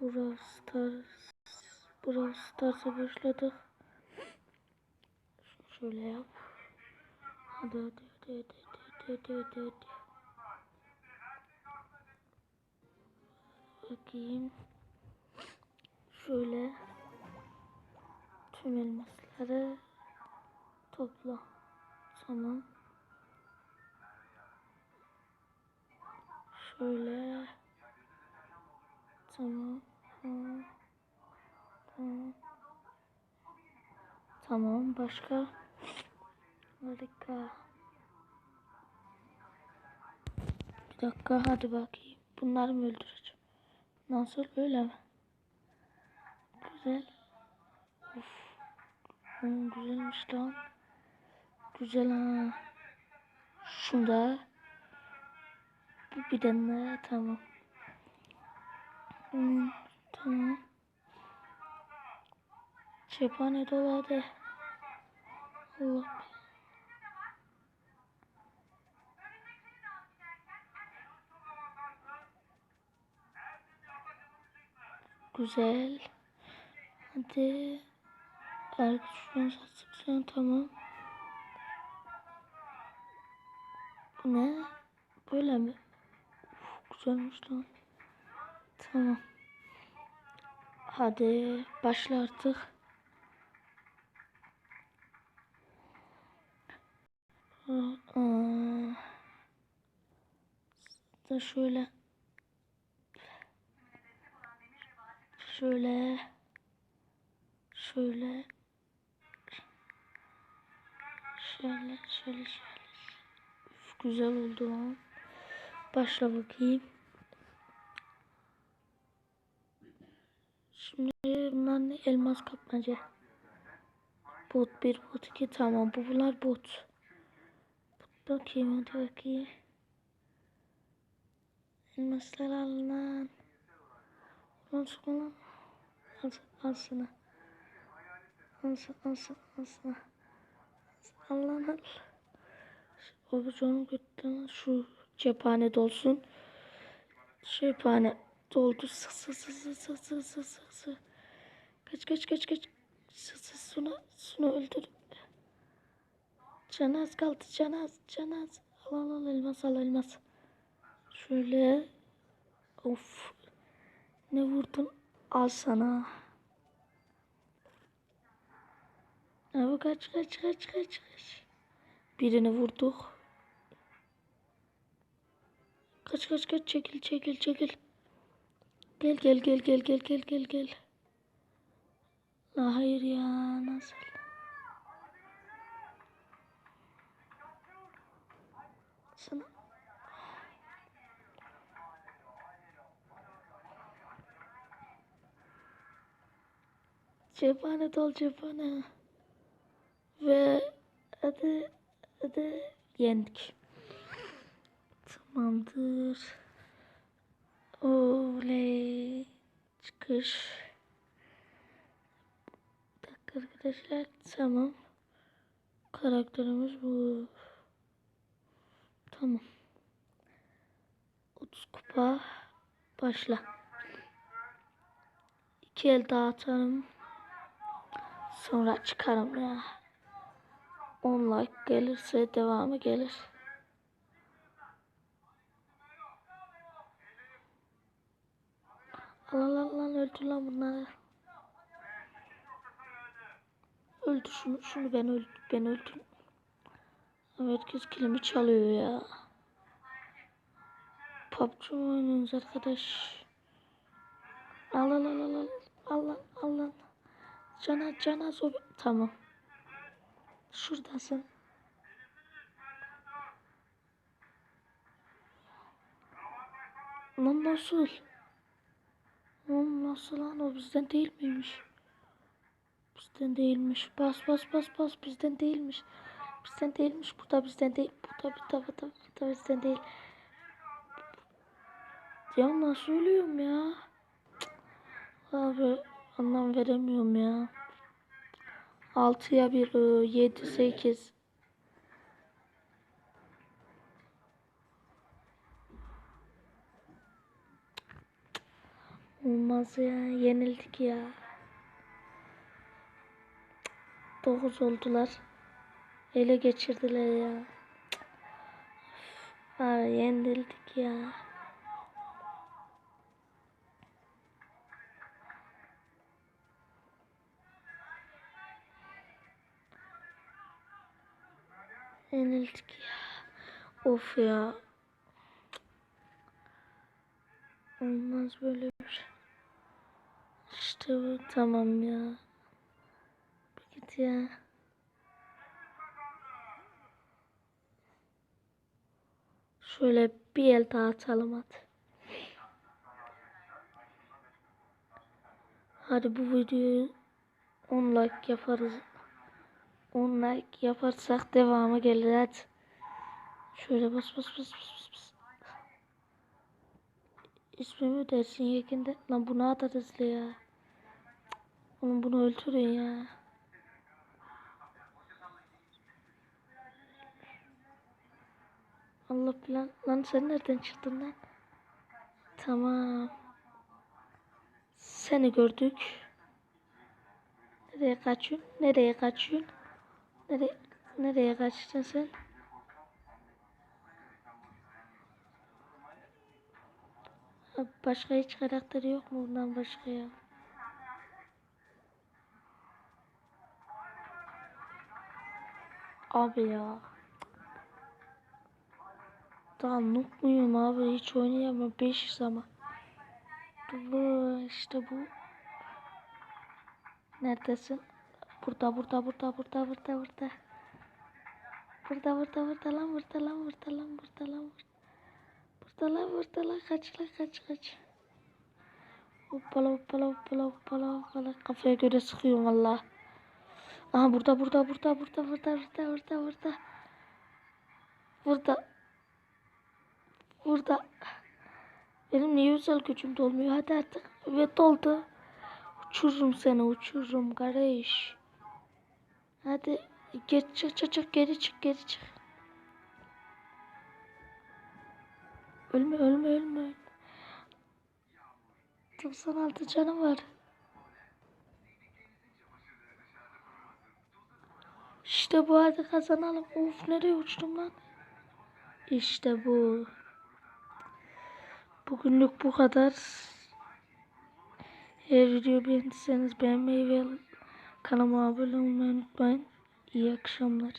Brawl Stars. Brawl Stars'a başladık. Şöyle yap. Hadi hadi hadi hadi hadi hadi. hadi. Bakayım. Şöyle. Tüm elmasları topla. Tamam. Şöyle. Tamam. Tamam. Tamam. Tamam. Başka? Harika. Bir dakika hadi bakayım. Bunları mı öldüreceğim? Nasıl öyle mi? Güzel. Of. Hmm, güzelmiş lan. Güzel ha. Şunda. Bir, bir tane tamam. Hmm, tamam. Cephane doladı. Allah. Güzel. Hadi. Arkadaşlar satsın tamam. Bu ne? Böyle mi? Uf, güzelmiş lan. Tamam. Hadi başla artık. Da şöyle şöyle şöyle şöyle şöyle şöyle Üf, güzel oldu lan. Başla bakayım. Şimdi bunlar ne? Elmas kapmaca. Bot 1, bot 2. Tamam bu bunlar bot. Bot bakayım hadi bakayım. Elmaslar alınan. Nasıl olan? Alsın, alsın. Alsın, alsın, alsın. Allah'ın al. Babacığım götten şu cephane dolsun. Cephane doldu. Sık sık sık sık sık sık sık sık sık. Kaç kaç kaç kaç. Sık sık sunu, sunu öldür. Canaz kaldı canaz canaz. Al al al elmas al elmas. Şöyle. Of. Ne vurdun? Al sana. Abi kaç kaç kaç kaç kaç. Birini vurduk. Kaç kaç kaç çekil çekil çekil. Gel gel gel gel gel gel gel gel. La hayır ya nasıl? Sana. Cephane dol cephane. Ve hadi hadi yendik. Tamamdır. Çıkış. Bir arkadaşlar. Tamam. Karakterimiz bu. Tamam. 30 kupa. Başla. İki el daha atarım. Sonra çıkarım ya. 10 like gelirse devamı gelir. Lan lan öldür lan bunları. Öldür şunu, şunu ben öldür, ben öldür. Herkes kilimi çalıyor ya. PUBG mı oynuyorsunuz arkadaş? Al al al al al al al al. Cana cana sobi. Tamam. Şuradasın. Lan nasıl? Nasıl lan o bizden değil miymiş? Bizden değilmiş. Bas bas bas bas bizden değilmiş. Bizden değilmiş. Burada bizden değil. Burada burada burada, burada bizden değil. Ya nasıl ölüyorum ya? Cık. Abi anlam veremiyorum ya. 6'ya 1, 7, 8. Olmaz ya. Yenildik ya. 9 oldular. Ele geçirdiler ya. Abi yenildik ya. Yenildik ya. Of ya. Olmaz böyle bir şey. İşte bu tamam ya. Git ya. Şöyle bir el daha atalım hadi. Hadi bu videoyu 10 like yaparız. 10 like yaparsak devamı gelir hadi. Şöyle bas bas bas bas bas. İsmimi dersin yakında. Lan bu ne kadar hızlı ya. Oğlum bunu öldürün ya. Allah bilen. Lan sen nereden çıktın lan? Tamam. Seni gördük. Nereye kaçıyorsun? Nereye kaçıyorsun? Nereye, nereye kaçtın sen? Başka hiç karakteri yok mu bundan başka ya? Abi ya. Daha noob muyum abi? Hiç oynayamam. 500 ama. Bu işte bu. Neredesin? Burada burada burada burada burada burada. Burada burada burada lan burada lan burada lan burada lan burada. Burada lan burada lan kaç lan kaç kaç. Hoppala hoppala hoppala hoppala hoppala. Kafaya göre sıkıyorum valla. Aha burada burada burada burada burada burada burada burada. Burada. Burada. Benim niye özel gücüm dolmuyor? Hadi artık. Evet doldu. Uçururum seni uçururum kardeş. Hadi geç çık çık çık geri çık geri çık. Ölme ölme. ölme. 96 canım var. İşte bu hadi kazanalım. Of nereye uçtum lan? İşte bu. Bugünlük bu kadar. Eğer videoyu beğendiyseniz beğenmeyi ve kanalıma abone olmayı unutmayın. İyi akşamlar.